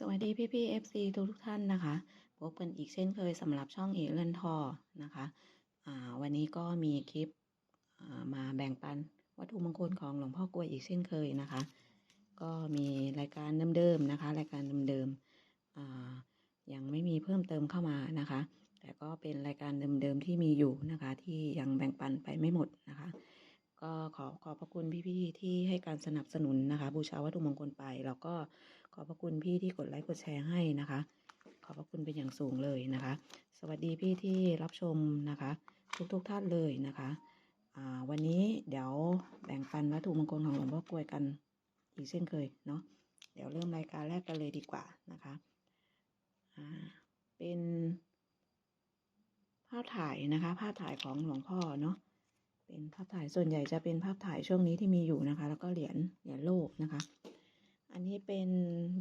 สวัสดีพี่พี่เอฟซีทุกทุกท่านนะคะ พบกันอีกเช่นเคยสำหรับช่องเอเลนทอนะคะวันนี้ก็มีคลิปมาแบ่งปันวัตถุมงคลของหลวงพ่อกลวยอีกเช่นเคยนะคะ ก็มีรายการเดิมๆนะคะ รายการเดิมๆยังไม่มีเพิ่มเติมเข้ามานะคะ แต่ก็เป็นรายการเดิมๆที่มีอยู่นะคะ ที่ยังแบ่งปันไปไม่หมดนะคะ ก็ขอขอบพระคุณพี่ๆที่ให้การสนับสนุนนะคะ บูชาวัตถุมงคลไปแล้วก็ ขอบพระคุณพี่ที่กดไลค์กดแชร์ให้นะคะ ขอบพระคุณเป็นอย่างสูงเลยนะคะ สวัสดีพี่ที่รับชมนะคะ ทุกๆทท่านเลยนะคะวันนี้เดี๋ยวแบ่งปันวัตถุมงคลของหลวงพ่อกลวยกันอีกเช่นเคยเนาะเดี๋ยวเริ่มรายการแรกกันเลยดีกว่านะคะเป็นภาพถ่ายนะคะ ภาพถ่ายของหลวงพ่อเนาะเป็นภาพถ่ายส่วนใหญ่จะเป็นภาพถ่ายช่วงนี้ที่มีอยู่นะคะ แล้วก็เหรียญเหรียญโลกนะคะ อันนี้เป็น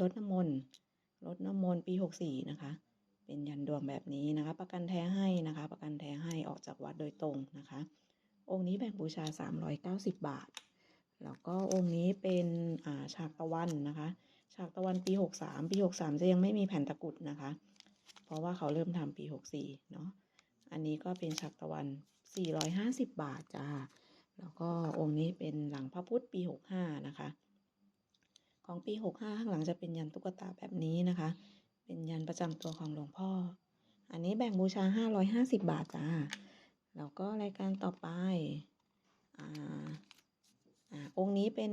รถน้ำมนต์รถน้ำมนต์ปีหกสี่นะคะ เป็นยันดวงแบบนี้นะคะ ประกันแท้ให้นะคะ ประกันแท้ให้ออกจากวัดโดยตรงนะคะ องค์นี้แบ่งบูชา 390 บาท แล้วก็องค์นี้เป็นอ่าฉากตะวันนะคะ ฉากตะวันปี 63 ปี 63 จะยังไม่มีแผ่นตะกุดนะคะ เพราะว่าเขาเริ่มทำปี 64 เนาะอันนี้ก็เป็นฉากตะวัน 450 บาทจ้าแล้วก็องค์นี้เป็นหลังพระพุทธปี 65 นะคะ ของปี 65 ข้างหลังจะเป็นยันตุ๊กตาแบบนี้นะคะ เป็นยันประจำตัวของหลวงพ่อ อันนี้แบ่งบูชา 550 บาทจ้าแล้วก็รายการต่อไปอ่าอ่าองค์นี้เป็น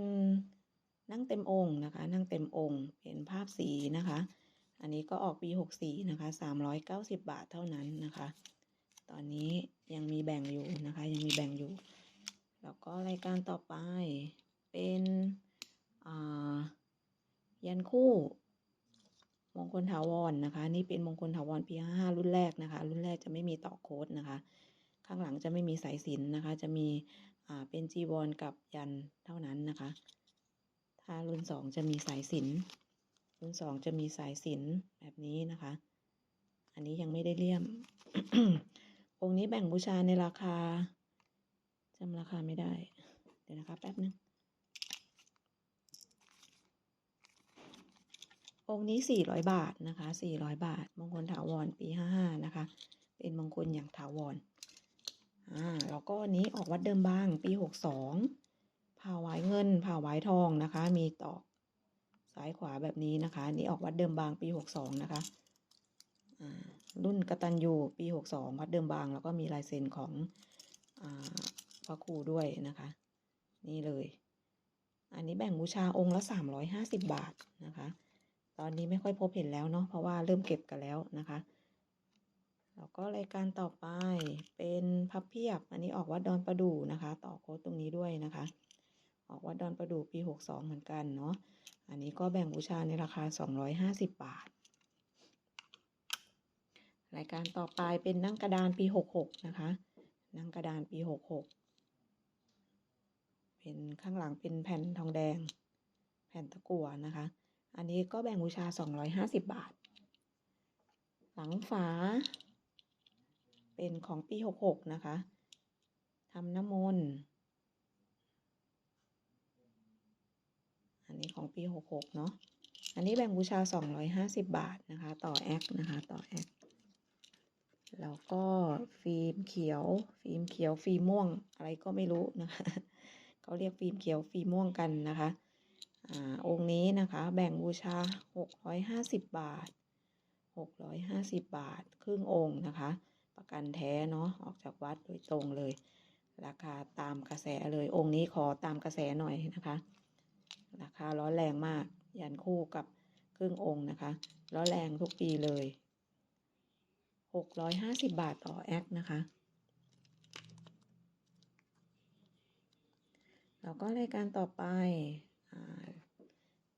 นั่งเต็มองค์นะคะ นั่งเต็มองค์เป็นภาพสีนะคะ อันนี้ก็ออกปี 64 นะคะ 390 บาทเท่านั้นนะคะ ตอนนี้ยังมีแบ่งอยู่นะคะ ยังมีแบ่งอยู่ แล้วก็รายการต่อไปเป็นอ่า ยันคู่ มงคลถาวรนะคะ นี่เป็นมงคลถาวรปี55รุ่นแรกนะคะ รุ่นแรกจะไม่มีต่อโค้ดนะคะ ข้างหลังจะไม่มีสายสินนะคะ จะมีอ่าเป็นจีวรกับยันเท่านั้นนะคะ ถ้ารุ่นสองจะมีสายสินรุ่นสองจะมีสายสินแบบนี้นะคะ อันนี้ยังไม่ได้เลี่ยม องค์นี้แบ่งบูชาในราคาจำราคาไม่ได้ เดี๋ยวนะคะแป๊บนึง องค์นี้ 400 บาทนะคะ 400 บาท มงคลถาวรปี 55 นะคะ เป็นมงคลอย่างถาวรอ่าแล้วก็นี้ออกวัดเดิมบางปี 62ผ่าหวายเงินผ่าหวายทองนะคะ มีตอกซ้ายขวาแบบนี้นะคะนี้ออกวัดเดิมบางปี 62 นะคะอ่ารุ่นกตัญญูปี 62 วัดเดิมบาง แล้วก็มีลายเซ็นของอ่าพระครูด้วยนะคะ นี่เลย อันนี้แบ่งบูชาองค์ละ 350 บาทนะคะ ตอนนี้ไม่ค่อยพบเห็นแล้วเนาะเพราะว่าเริ่มเก็บกันแล้วนะคะแล้วก็รายการต่อไปเป็นพับเพียบ อันนี้ออกวัดดอนประดู่นะคะ ต่อโค้ดตรงนี้ด้วยนะคะ ออกวัดดอนประดู่ปี 62 เหมือนกันเนาะอันนี้ก็แบ่งบูชาในราคา 250 บาท รายการต่อไปเป็นนั่งกระดานปี 66 นะคะ นั่งกระดานปี 66 เป็นข้างหลังเป็นแผ่นทองแดง แผ่นตะกั่วนะคะ อันนี้ก็แบ่งบูชา 250 บาท หลังฝา เป็นของปี 66 นะคะทำน้ำมนต์ อันนี้ของปี 66 เนาะ อันนี้แบ่งบูชา 250 บาทนะคะ ต่อแอคนะคะ ต่อแอคแล้วก็ฟิล์มเขียว ฟิล์มเขียว ฟิล์มม่วง อะไรก็ไม่รู้นะคะ เขาเรียกฟิล์มเขียว ฟิล์มม่วงกันนะคะ องค์นี้นะคะแบ่งบูชา 650 บาท 650 บาท ครึ่งองค์นะคะ ประกันแท้เนาะออกจากวัดโดยตรงเลย ราคาตามกระแสเลยองค์นี้ขอตามกระแสหน่อยนะคะ ราคาร้อนแรงมาก ยันคู่กับครึ่งองค์นะคะ ร้อนแรงทุกปีเลย 650 บาทต่อแอคนะคะแล้วก็รายการต่อไป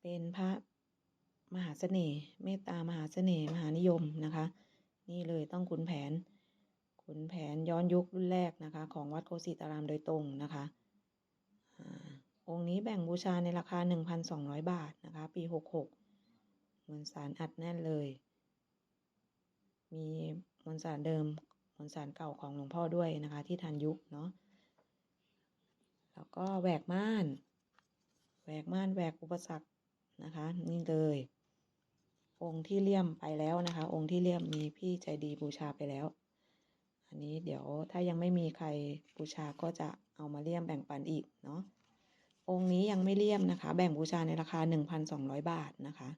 เป็นพระมหาเสน่ห์เมตตามหาเสน่ห์มหานิยมนะคะ นี่เลยต้องขุนแผนขุนแผนย้อนยุครุ่นแรกนะคะ ของวัดโคสิตารามโดยตรงนะคะอาองค์นี้แบ่งบูชาในราคา 1,200 บาทนะคะ ปี 66มวลสารอัดแน่นเลย มีมวลสารเดิมมวลสารเก่าของหลวงพ่อด้วยนะคะ ที่ทันยุคเนาะแล้วก็แหวกม่าน แหวกม่านแหวกอุปสรรคนะคะ นี่เลย องค์ที่เลี่ยมไปแล้วนะคะ องค์ที่เลี่ยมมีพี่ใจดีบูชาไปแล้ว อันนี้เดี๋ยวถ้ายังไม่มีใครบูชาก็จะเอามาเลี่ยมแบ่งปันอีกเนาะองค์นี้ยังไม่เลี่ยมนะคะ แบ่งบูชาในราคา 1,200 บาทนะคะ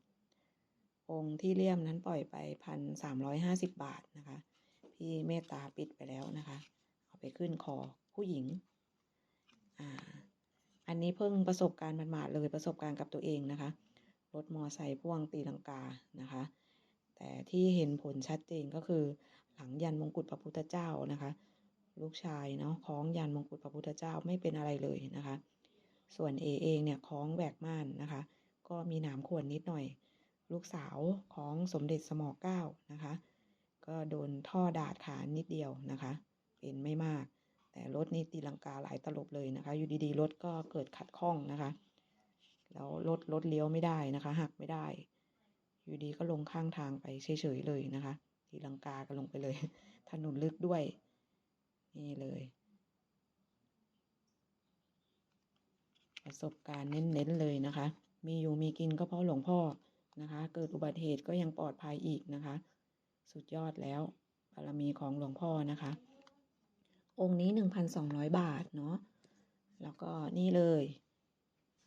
องค์ที่เลี่ยมนั้นปล่อยไป 1,350 บาทนะคะ พี่เมตตาปิดไปแล้วนะคะ เอาไปขึ้นคอผู้หญิง อ่า อันนี้เพิ่งประสบการณ์หมาดๆเลยประสบการณ์กับตัวเองนะคะ รถมอไซค์พ่วงตีลังกานะคะ แต่ที่เห็นผลชัดเจนก็คือ หลังยันมงกุฎพระพุทธเจ้านะคะ ลูกชายเนาะคล้องยันมงกุฎพระพุทธเจ้าไม่เป็นอะไรเลยนะคะ ส่วนเอเองเนี่ยคล้องแหวกม่านนะคะ ก็มีหนามข่วนนิดหน่อย ลูกสาวของสมเด็จสมอเก้านะคะ ก็โดนท่อดาดขานิดเดียวนะคะ เป็นไม่มาก แต่รถนี่ตีลังกาหลายตลบเลยนะคะ อยู่ดีๆรถก็เกิดขัดข้องนะคะ แล้วรถรถเลี้ยวไม่ได้นะคะ หักไม่ได้ อยู่ดีก็ลงข้างทางไปเฉยๆเลยนะคะ ตีลังกากันลงไปเลย ถนนลึกด้วย นี่เลย ประสบการณ์เน้นๆเลยนะคะ มีอยู่มีกินก็เพราะหลวงพ่อนะคะ เกิดอุบัติเหตุก็ยังปลอดภัยอีกนะคะ สุดยอดแล้วบารมีของหลวงพ่อนะคะ องค์นี้ 1,200 บาทเนาะแล้วก็นี่เลย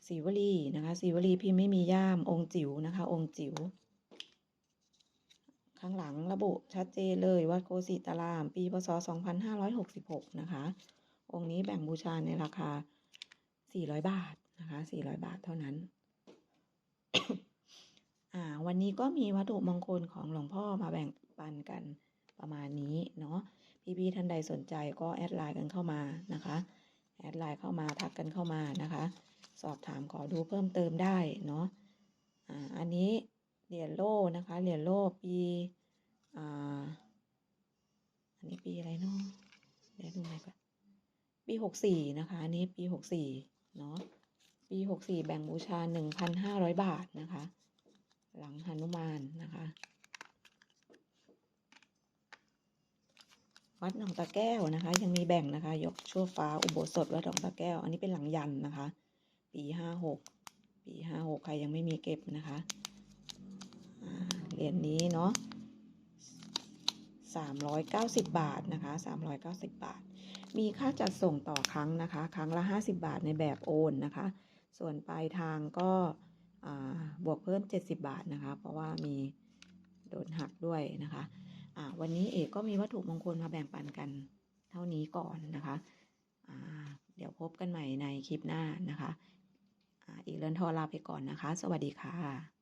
สีวลีนะคะสีวลีพิมพ์ไม่มีย่ามองค์จิ๋วนะคะ องค์จิ๋วข้างหลังระบุชัดเจนเลยวัดโกสิตาราม ปีพศ 2566 นะคะ องค์นี้แบ่งบูชาในราคา 400 บาทนะคะ 400 บาทเท่านั้น อ่า วันนี้ก็มีวัตถุมงคลของหลวงพ่อมาแบ่งปันกันประมาณนี้เนาะ พี่ๆท่านใดสนใจก็แอดไลน์กันเข้ามานะคะแอดไลน์เข้ามาทักกันเข้ามานะคะ สอบถามขอดูเพิ่มเติมได้เนาะอ่าอันนี้เหรียญโล่นะคะเหรียญโล่ปีอ่าอันนี้ปีอะไรเนาะเดี๋ยวดูหน่อยก่อนปีหกสี่นะคะอันนี้ปีหกสี่เนาะปีหกสี่แบ่งบูชาหนึ่งพันห้าร้อยบาทนะคะ หลังหนุมานนะคะ วัดหนองตะแก้วนะคะ ยังมีแบ่งนะคะ ยกชั่วฟ้าอุโบสถวัดหนองตะแก้ว อันนี้เป็นหลังยันนะคะ ปีห้าหกปีห้าหกใครยังไม่มีเก็บนะคะเหรียญนี้เนาะสามร้อยเก้าสิบบาทนะคะสามร้อยเก้าสิบบาท มีค่าจัดส่งต่อครั้งนะคะ ครั้งละห้าสิบาทในแบบโอนนะคะ ส่วนปลายทางก็บวกเพิ่มเจ็ดสิบาทนะคะ เพราะว่ามีโดนหักด้วยนะคะ วันนี้เอกก็มีวัตถุมงคลมาแบ่งปันกันเท่านี้ก่อนนะคะเดี๋ยวพบกันใหม่ในคลิปหน้านะคะอีกเรือนทอลาไปก่อนนะคะ สวัสดีค่ะ